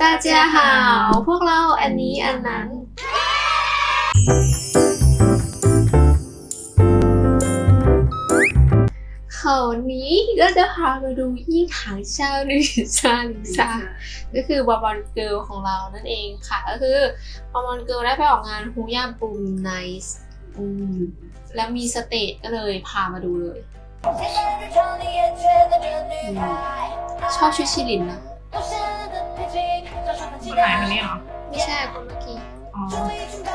ตาเจียหาวพวกเราอันนี้อันนั้น เขาวนี้ก็จะพามาดูยี่ถางเช่าลิซ่าลิซ่าก็คือบอลบอลเกิลของเรานั่นเองค่ะ ก็คือบอลบอลเกิลได้ไปออกงานฮูย่าบูมไนส์แล้วมีสเตจก็เลยพามาดูเลย ชอบชุดชิลินนะ คนไหนคนนี้เหรอ ไม่ใช่คนเมื่อกี้ อ๋อ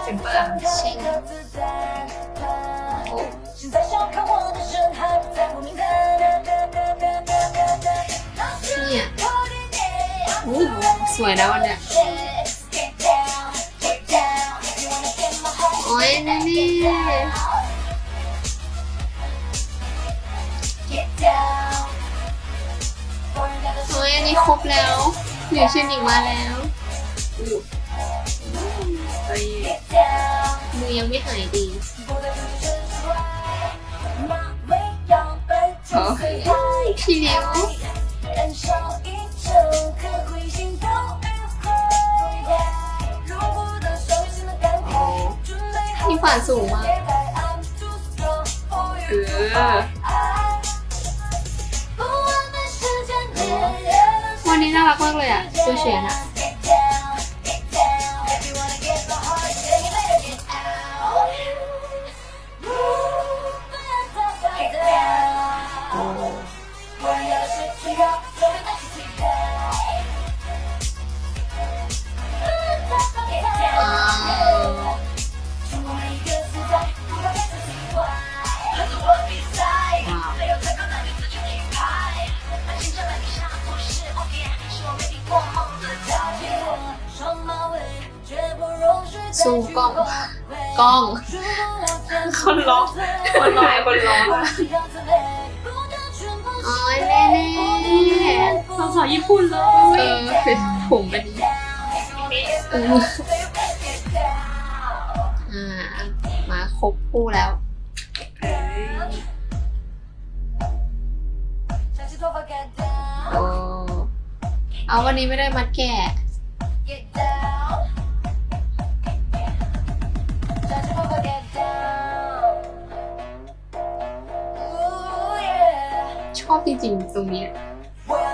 ซิมเปอร์เช่งโอ้เนี่ยโอ้สวยนะวันเนี้ยโอ้ยแน่ๆโอ้ยอันนี้ครบแล้วเหลือชื่อหนิงมาแล้ว มือยังไม่หายดีเออพี่เลี้ยวมีฝันสูงมากเออวันนี้น่ารักมากเลยอะซูเฉียนอะ ซูมกล้อง กล้อง คนร้อง คนร้องไอ้คนร้องอะอ๋อแน่แน่ภาษาญี่ปุ่นเลเอยอเป็นผมเป็นเอออ่ามาครบคู่แล้วโอ้เอาวันนี้ไม่ได้มัดแก่ช อบจริงๆตรงนี้เพราะว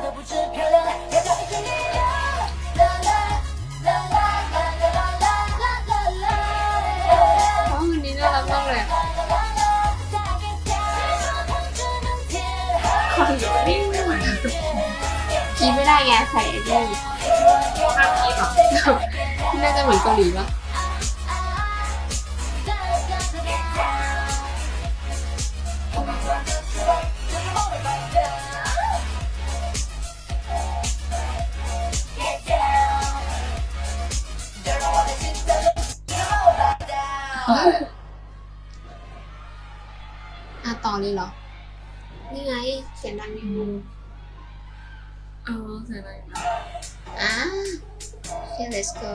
ันนี้น่ารักมากเลยอะคนเยอะนี่ไม่ไหวกินไม่ได้ไงใส่ไอ้นี่ห้ามคิดหรอน่าจะเหมือนเกาหลีปะ อะต่อเลยเหรอ นี่ไงเสียงดังอยู่เออเสียอะไรอะโอเค let's go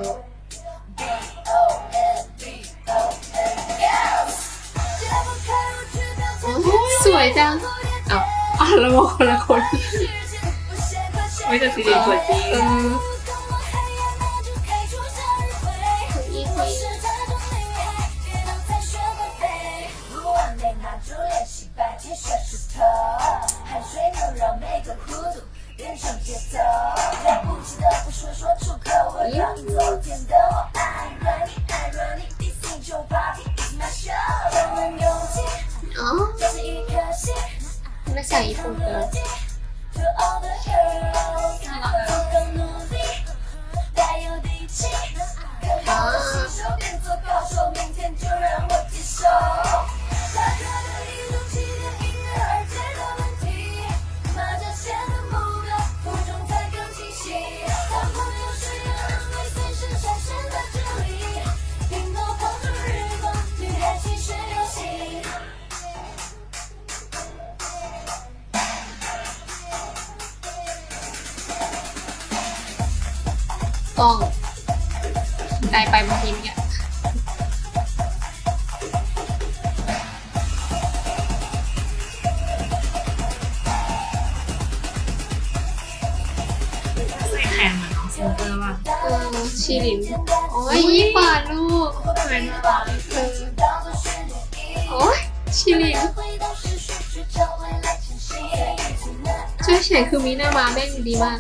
โอ้ยสวยจัง เอ้าอะแล้วมองคนละคน ไม่จะซีรีส์ตัวจริงเอออี กล้องไกลไปบางทีเนี่ยใส่แขนเหมือนน้องซิมเปอร์ป่ะออชิลินโอ้ยยี่ปาดลูกเหมือนปลาเออโอ้ยชิลินช่วยเฉียนคือมีหน้ามาแม่งดีมาก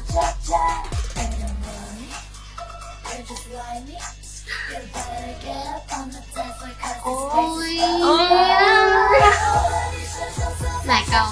โอ้ยโอ้ยไหนเกา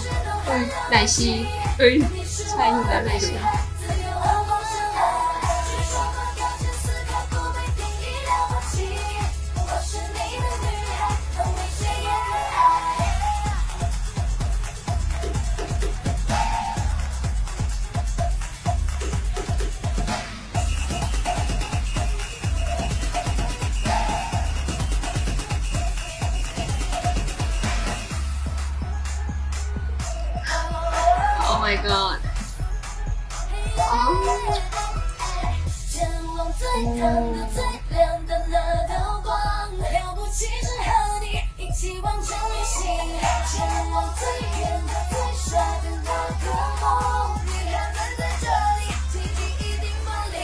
最亮的最亮的那道光了不起只和你一起完成旅行前往最远的最帅的那个梦。你还等在这里记忆一定分离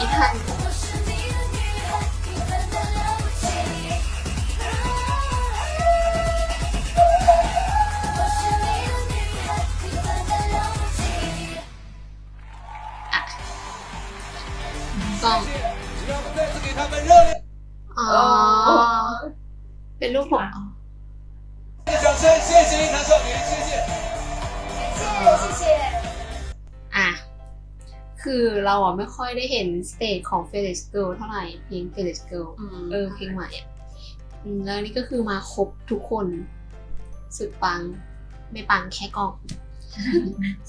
อีกท่านส้มอ๋อ เป็รูปผม คือเราอะไม่ค่อยได้เห็นสเตจของ f e l i x Girl เท่าไหร่เพลง f e l i x Girl เออเพลงใหม่อะอืมแล้วนี่ก็คือมาครบทุกคน สุดปัง ไม่ปังแค่กล้อง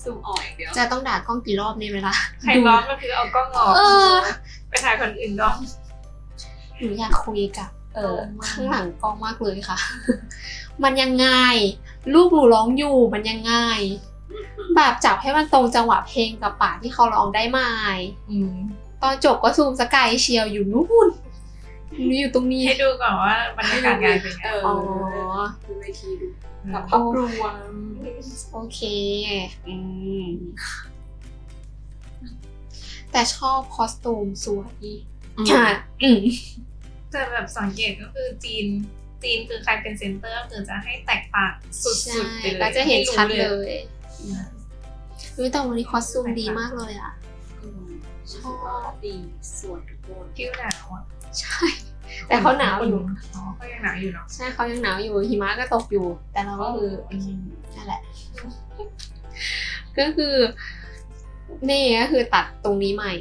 ซูมออกอย่างเดียวจะต้องด่ากล้องกี่รอบในเวลาใครร้อนก็คือเอากล้องออกเออไปถ่ายคนอื่นก่อนหนูอยากคุยกับเออตรงมากข้างหลังกล้องมากเลยค่ะ มันยังไง ลูกหนูร้องอยู่มันยังไง แบบจับให้มันตรงจังหวะเพลงกับปากที่เขาร้องได้ไหมอืมตอนจบก็ซูมสกายเชียวอยู่นู่นหนูอยู่ตรงนี้ให้ดูก่อนว่าบรรยากาศงานเป็นไงเอออ๋อดูเวทีดูแบกับบภาพรวมโอเคอืมแต่ชอบคอสตูมสวยค่ะอืมแต่แบบสังเกตก็คือจีนจีนคือใครเป็นเซนเตอร์ก็คือจะให้แตกต่างสุใช่ดๆไปเลยก็จะเห็นชัดเลไม่รู้ย อุ๊ยแต่วันนี้คอสตูมดีมากเลยอะ ชอบดีสวยทุกคนฟิวหนาวอะ ใช่ แต่เขาหนาวอยู่อ๋อเขายังหนาวอยู่เนาะ ใช่เขายังหนาวอยู่ หิมะก็ตกอยู่ แต่เราก็คืออืมนั่นแหละ ก็คือเน่ก็คือตัดตรงนี้ใหม่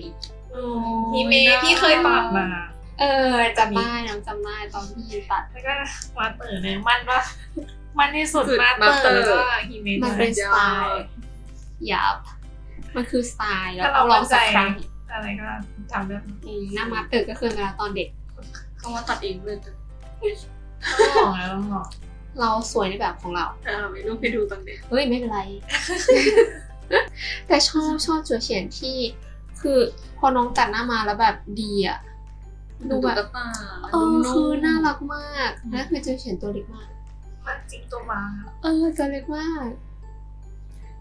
ฮีเมย์ที่เคยตัดมา เออจำได้น้องจำได้ตอนที่ยืนตัด แล้วก็มาเต๋อเนี่ยมันว่ามันที่สุดสุดมามาเตเต๋ออร์แล้วก็ฮีเมย์มันเป็นสไตล์ ยับมันคือสไตล์แล้วถ้าต้เราองลองมั่นใจสักครั้งอะไรก็ทำได้อืมหน้ามาตึกก็คือเวลาตอนเด็กเขาว่าตัดเองเลยต้องลองแล้วต้องลองเราสวยในแบบของเราเออไม่รู้ไปดูตอนเด็กเฮ้ยไม่เป็นไร แต่ชอบชอบจัวเฉียนที่ คือพอน้องตัดหน้ามาแล้วแบบดีอะดูแบบตุ๊กตาเออคือน่ารักมากแล้วคือจัวเฉียนตัวเล็กมากมันจริงตัวบางอะเออตัวเล็กมาก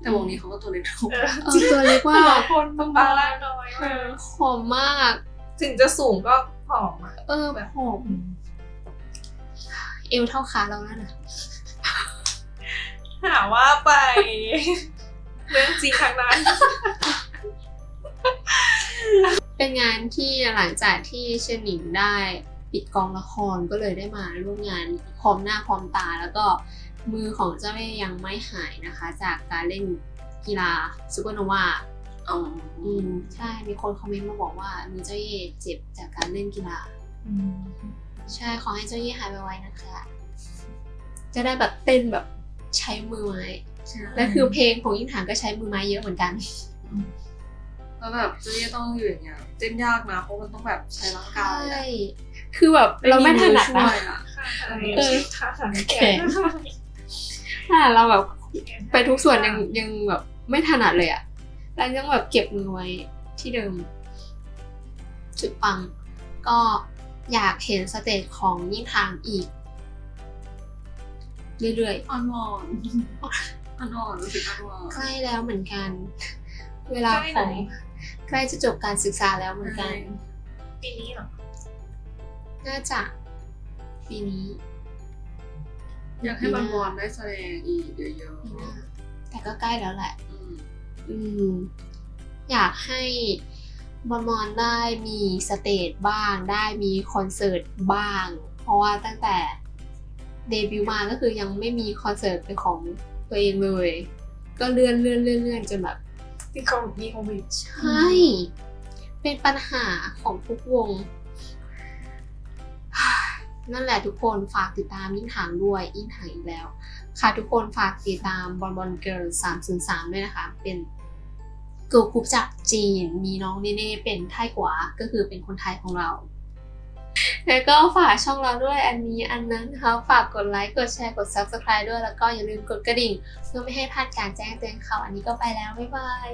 แต่วงนี้เขาก็ตัวเล็กทุกเออเออตัวเล็กมาแต่ละกคนต้องบางล่างน้อยเออหอมมาก ถึงจะสูงก็ผอมอะเออหอมเอวเท่าขาเราแล้วนะหาว่าไป เรื่องจริงทางนั้น เป็นงานที่หลังจากที่เชยนหนิงได้ปิดกองละครก็เลยได้มาร่วมงานพร้อมหน้าพร้อมตาแล้วก็ มือของเจ้าเย่ยังไม่หายนะคะ จากการเล่นกีฬาซูเปอร์โนวาอ๋ออืมใช่มีคนคอมเมนต์มาบอกว่ามือเจ้าเย่เจ็บจากการเล่นกีฬาใช่ขอให้เจ้าเย่หายไวๆนะคะ จะได้แบบเต้นแบบใช้มือไม้ใช่และคือเพลงของยิ่งถางก็ใช้มือไม้เยอะเหมือนกัน แล้วแบบเจะต้องอยู่อย่างเงี้ยเต้นยากนะเพราะมันต้องแบบใช้ร่างกายใช่อะคือแบบเราไม่ถนัดช่นะวยอะ เออท่าสัง เกตถ้าเราแบบไปทุกส่วนยังยังแบบไม่ถนัดเลยอะแล้วยังแบบเก็บมือไว้ที่เดิม จุดปัง ก็อยากเห็นสเตจของยิ่งทางอีก เรื่อยอ่อนวอนอ่อนวอนรู้สึกอ่อนวอนๆใกล้แล้วเหมือนกัน เวลาของใกล้จะจบการศึกษาแล้วเหมือนกัน ปีนี้เหรอ น่าจะปีนี้ อยากให้บอลบอลได้แสดงอีกเยอะปีหน้าแต่ก็ใกล้แล้วแหละๆอืมอืมอยากให้บอลมอนได้มีสเตจบ้างได้มีคอนเสิร์ตบ้าง เพราะว่าตั้งแต่เดบิวต์มาก็คือยังไม่มีคอนเสิร์ตเป็นของตัวเองเลย ก็เลื่อนเลื่อนเลื่อนเลื่อนจนแบบที่เขามีโควิดใช่ เป็นปัญหาของทุกวง นั่นแหละทุกคนฝากติดตามยิ่งถางด้วยยิ่งถางอีกแล้ว ค่ะทุกคนฝากติดตามบอลบอลเกิร์ลสามศูนย์สามด้วยนะคะ เป็นเกิร์ลกรุ๊ปจากจีนมีน้องเนเน่เป็นไทยกว่าก็คือเป็นคนไทยของเราแล้วก็ฝากช่องเราด้วยอันนี้อันนั้นนะคะฝากกดไลค์กดแชร์กด subscribe ด้วยแล้วก็อย่าลืมกดกระดิ่ง เพื่อไม่ให้พลาดการแจ้งเตือนข่าวอันนี้ก็ไปแล้ว บ๊ายบาย